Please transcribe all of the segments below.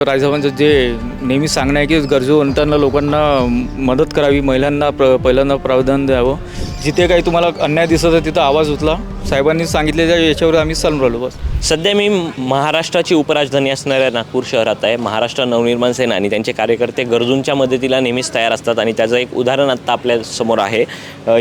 राजसाहेबांचं जे नेहमी सांगणं आहे की गरजूवंतांना लोकांना मदत करावी महिलांना प्र पहिल्यांदा प्रावधान द्यावं. जिथे काही तुम्हाला अन्याय दिसत आहे तिथं आवाज उचला साहेबांनी सांगितलेल्या याच्यावर आम्ही चालून राहिलो बस. सध्या मी महाराष्ट्राची उपराजधानी असणाऱ्या नागपूर शहरात आहे. महाराष्ट्र नवनिर्माण सेना आणि त्यांचे कार्यकर्ते गरजूंच्या मदतीला नेहमीच तयार असतात आणि त्याचं एक उदाहरण आत्ता आपल्यासमोर आहे.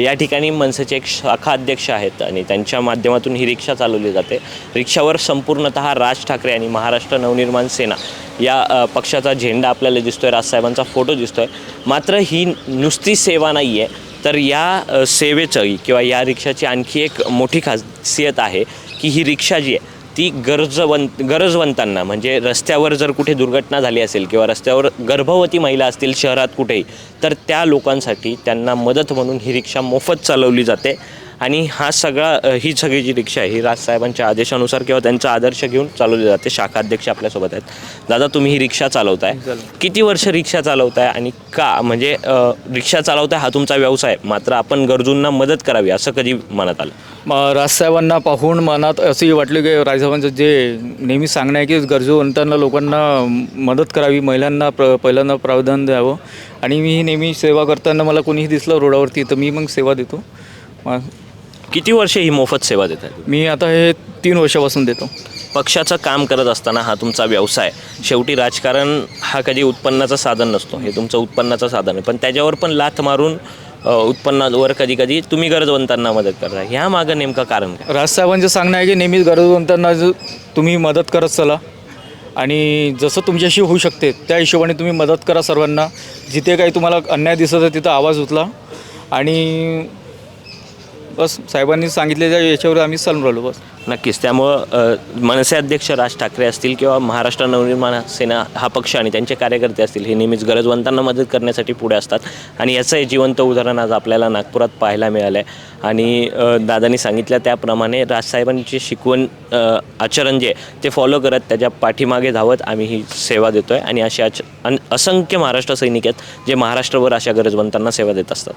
या ठिकाणी मनसेचे एक शाखा अध्यक्ष आहेत आणि त्यांच्या माध्यमातून ही रिक्षा चालवली जाते. रिक्षावर संपूर्णतः राज ठाकरे आणि महाराष्ट्र नवनिर्माण सेना या पक्षाचा झेंडा आपल्याला दिसतोय. राजसाहेबांचा फोटो दिसतोय. मात्र ही नुसती सेवा नाही आहे तर या सेवेचं किंवा या रिक्षाची आणखी एक मोठी खासियत आहे की ही रिक्षा जी आहे ती गरजवंत गरजवंतांना म्हणजे रस्त्यावर जर कुठे दुर्घटना झाली असेल किंवा रस्त्यावर गर्भवती महिला असतील शहरात कुठेही तर त्या लोकांसाठी त्यांना मदत म्हणून ही रिक्षा मोफत चालवली जाते. आणि हा सगळा ही सगळी जी रिक्षा आहे ही राजसाहेबांच्या आदेशानुसार किंवा त्यांचा आदर्श घेऊन चालवली जाते. शाखा अध्यक्ष आपल्यासोबत आहेत. दादा तुम्ही ही रिक्षा चालवताय. किती वर्ष रिक्षा चालवताय आणि का? म्हणजे रिक्षा चालवताय हा तुमचा व्यवसाय मात्र आपण गरजूंना मदत करावी असं कधी मनात आलं? मग राजसाहेबांना पाहून मनात असंही वाटलं की राजसाहेबांचं जे नेहमी सांगणं आहे की गरजूवंतांना लोकांना मदत करावी महिलांना प्र पहिल्यांदा प्रावधान द्यावं. आणि मी नेहमी सेवा करताना मला कोणीही दिसलं रोडावरती तर मी मग सेवा देतो. किती वर्ष ही मोफत सेवा देत आहे मी आता हे तीन वर्षापासून देतो. पक्षाचं काम करत असताना हा तुमचा व्यवसाय शेवटी राजकारण हा कधी उत्पन्नाचं साधन नसतो हे तुमचं उत्पन्नाचं साधन आहे. पण त्याच्यावर पण लाथ मारून अ, उत्पन्नावर कधी कधी तुम्ही गरजवंतांना मदत करता. ह्या मागं नेमकं कारण काय? राजसाहेबांचं सांगणं आहे की नेहमीच गरजवंतांना ज- तुम्ही मदत करत चला. आणि जसं तुमच्याशी होऊ शकते त्या हिशोबाने तुम्ही मदत करा सर्वांना. जिथे काही तुम्हाला अन्याय दिसत आहे तिथं आवाज उचला. आणि बस साहेबांनी सांगितलेल्या याच्यावर आम्ही चालून राहिलो बस. नक्कीच. त्यामुळं अ, मनसे अध्यक्ष राज ठाकरे असतील किंवा महाराष्ट्र नवनिर्माण सेना हा पक्ष आणि त्यांचे कार्यकर्ते असतील हे नेहमीच गरजवंतांना मदत करण्यासाठी पुढे असतात. आणि याचं हे जिवंत उदाहरण आज आपल्याला नागपुरात पाहायला मिळालं आहे आणि अ, दादांनी सांगितलं त्याप्रमाणे राजसाहेबांची शिकवण अ, आचरण जे आहे ते फॉलो करत त्याच्या पाठीमागे धावत आम्ही ही सेवा देतो आहे आणि असे आच अन- असंख्य महाराष्ट्र सैनिक आहेत जे महाराष्ट्रभर अशा गरजवंतांना सेवा देत असतात.